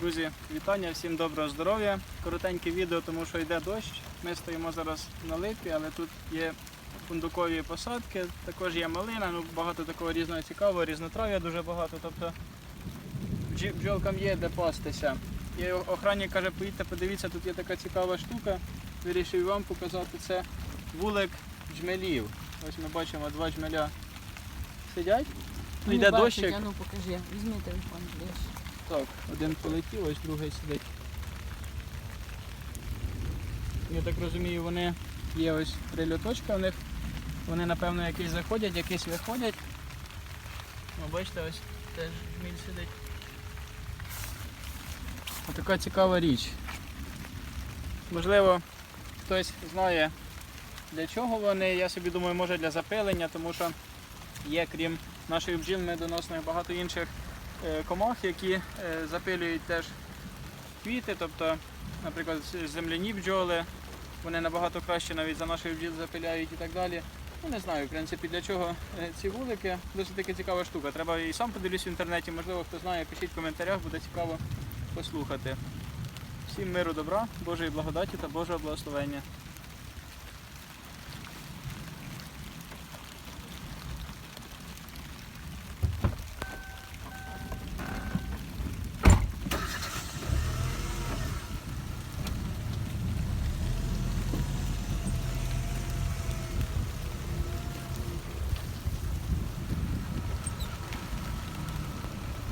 Друзі, вітання, всім доброго здоров'я. Коротеньке відео, тому що йде дощ. Ми стоїмо зараз на липі, але тут є фундукові посадки, також є малина, ну багато такого різного цікавого, різнотрав'я дуже багато. Тобто бджолкам є де пастися. І охранник каже, поїдьте, подивіться, тут є така цікава штука. Вирішив вам показати це вулик джмелів. Ось ми бачимо два джмеля сидять. Ну, йде бачить, дощик. А ну покажи, візьми телефон, ближче. Так, один полетів, ось другий сидить. Я так розумію, вони є ось три льоточка в них. Вони напевно якісь заходять, якісь виходять. О, бачите, ось теж жміль сидить. Така цікава річ. Можливо, хтось знає для чого вони. Я собі думаю, може для запилення, тому що є, крім наших бджіл медоносних, багато інших комах, які е, запилюють теж квіти, тобто, наприклад, земляні бджоли, вони набагато краще навіть за наших бджіл запиляють і так далі. Ну не знаю, в принципі, для чого е, ці вулики. Досить таки цікава штука. Треба і сам подивлюсь в інтернеті, можливо, хто знає, пишіть в коментарях, буде цікаво послухати. Всім миру, добра, Божої благодаті та Божого благословення.